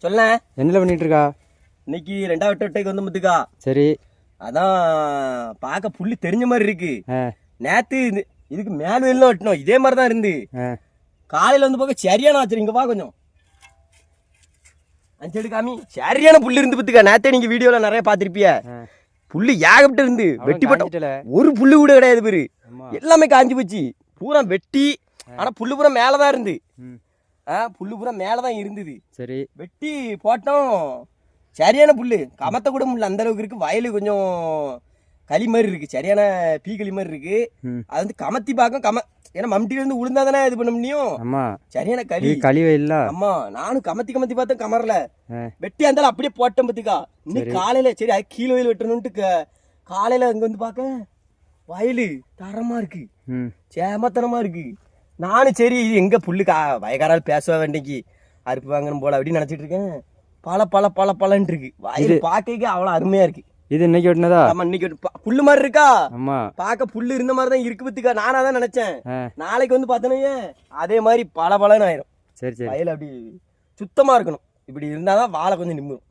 சொல்ல. என்னல பண்ணிட்டு இருக்கா இன்னைக்கு ரெண்டாவது வட்டைக்கு வந்து முத்துக்கா. சரி. அதான் பார்க்க புள்ளி தெரிஞ்ச மாதிரி இருக்கு. நேத்து இது- இதுக்கு மேல் வெயிலும் வெட்டணும் இதே மாதிரி தான் இருந்து காலையில வந்து பார்க்க சரியான ஆச்சு இங்க வா கொஞ்சம். அஞ்சடி காமி. சரியான புல்லு இருந்து பத்துக்கா. நேத்தே நீங்க வீடியோல நிறைய பார்த்திருப்பிய. ஆ. புல்லு ஏகப்பட்டு இருந்து. வெட்டி காஞ்சிட்டல. ஒரு புல்லு கூட கிடையாது பேரு. எல்லாமே காஞ்சி போச்சு. பூரா வெட்டி. ஆனா புல்லு பூரா மேலதான் இருந்து. புல்லு பூரா மேலதான் இருந்தது. சரி. வெட்டி போட்டோம். சரியான புல்லு. கமத்த கூட முடியல. அந்த அளவுக்கு இருக்கு. வயலு கொஞ்சம் களி மாதிரி இருக்கு. சரியான பீ களி மாதிரி இருக்கு. அது வந்து கமத்தி பார்க்க கம ஏன்னா மம்டியில இருந்து உளுந்தா தானே இது பண்ண முடியும்? ஆமா. சரியான களி. கழிவு இல்ல ஆமா. நானும் கமத்தி கமத்தி பார்த்தேன் கமரல. வெட்டி இருந்தாலும் அப்படியே போட்டேன் பத்திக்கா. இன்னைக்கு காலையில சரி அது கீழே வயல் வெட்டணும்ட்டு காலையில அங்க வந்து பார்க்க வயலு தரமா இருக்கு. சேமத்தனமா இருக்கு. நானும் சரி இது எங்க புல்லு கா வயக்காரால் பேச வேண்டிக்கு. அறுப்பு வாங்கணும் போல அப்படின்னு நினைச்சிட்டு இருக்கேன். பல பல பல பலன்னு இருக்கு. வயல் பார்க்க அவ்வளவு அருமையா இருக்கு. இது இன்னைக்கு வெட்டினதா? ஆமா இன்னைக்கு புல்லு மாதிரி இருக்கா? ஆமா. பார்க்க புல்லு இருந்த மாதிரி தான் இருக்கு பத்துக்கா. நானா தான் நினைச்சேன். நாளைக்கு வந்து பார்த்தோன்னே அதே மாதிரி பல பலன்னு ஆயிரும். சரி சரி. வயல் அப்படி சுத்தமா இருக்கணும். இப்படி இருந்தாதான் வாழை கொஞ்சம் நிம்மும்